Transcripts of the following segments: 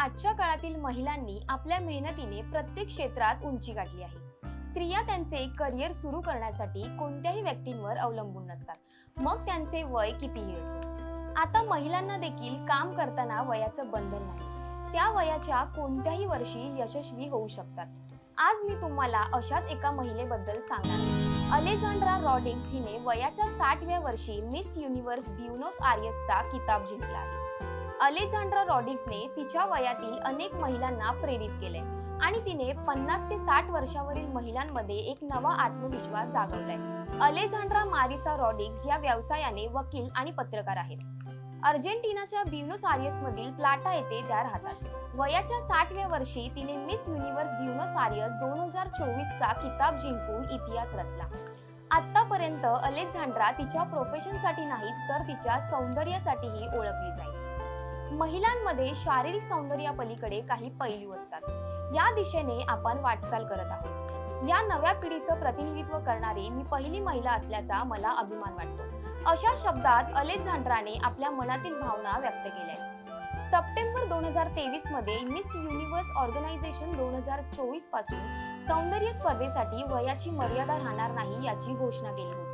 आजच्या काळातील महिलांनी आपल्या मेहनतीने प्रत्येक क्षेत्रात उंची गाठली आहे. स्त्रिया त्यांचे करिअर सुरू करण्यासाठी कोणत्याही व्यक्तींवर अवलंबून नसतात. मग त्यांचे वय कितीही असो. आता महिलांना देखील काम करताना वयाचं बंधन नाही. त्या वयाच्या कोणत्याही वर्षी यशस्वी होऊ शकतात. आज मी तुम्हाला अशाच एका महिलेबद्दल सांगणार अलेक्झांड्रा अलेझांड्रा हिने वयाच्या साठव्या वर्षी मिस युनिव्हर्स ब्युनोस आर्यसचा किताब जिंकला आहे. अलेक्झांड्रा रॉडिक्सने तिच्या वयातील अनेक महिलांना प्रेरित केले आणि तिने पन्नास ते साठ वर्षावरील महिलांमध्ये एक नवा आत्मविश्वास जागवलाय. अलेझांड्रा मारिसा रॉडिक्स या व्यवसायाने वकील आणि पत्रकार आहेत. अर्जेंटिनाच्या ब्युनोस आयर्स मधील प्लाटा येथे त्या राहतात. वयाच्या साठव्या वर्षी तिने मिस युनिव्हर्स ब्युनोस आयर्स दोन हजार चोवीसचा किताब जिंकून इतिहास रचला. आतापर्यंत अलेक्झांड्रा तिच्या प्रोफेशनसाठी नाहीच तर तिच्या सौंदर्यासाठीही ओळखली जाईल. महिलांमध्ये शारीरिक सौंदर्यापलीकडे काही पैलू असतात. या दिशेने आपण वाटचाल करत आहोत. या नव्या पिढीचं प्रतिनिधित्व करणारी मी पहिली महिला असल्याचा मला अभिमान वाटतो. अशा शब्दात अलेक्झांड्राने आपल्या मनातील भावना व्यक्त केल्या सप्टेंबर दोन हजार तेवीसमध्ये मिस युनिव्हर्स ऑर्गनायझेशन दोन हजार चोवीसपासून सौंदर्य स्पर्धेसाठी वयाची मर्यादा राहणार नाही याची घोषणा केली होती.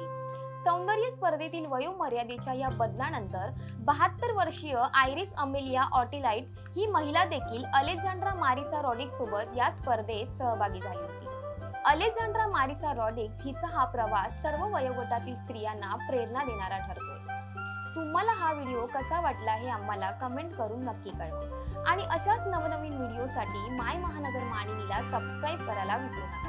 सौंदर्य स्पर्धेतील वयोमर्यादेच्या या बदलानंतर बहात्तर वर्षीय आयरिस अमेलिया ऑटिलाइट ही महिला देखील अलेक्झांड्रा मारिसा रॉडिक्स सोबत या स्पर्धेत सहभागी झाली होती. अलेक्झांड्रा मारिसा रॉडिक्स हिचा हा प्रवास सर्व वयोगटातील स्त्रियांना प्रेरणा देणारा ठरतोय. तुम्हाला हा व्हिडिओ कसा वाटला हे आम्हाला कमेंट करून नक्की कळवा. आणि अशाच नवनवीन व्हिडिओसाठी माय महानगर मानिनीला सबस्क्राईब करायला विसरू नका.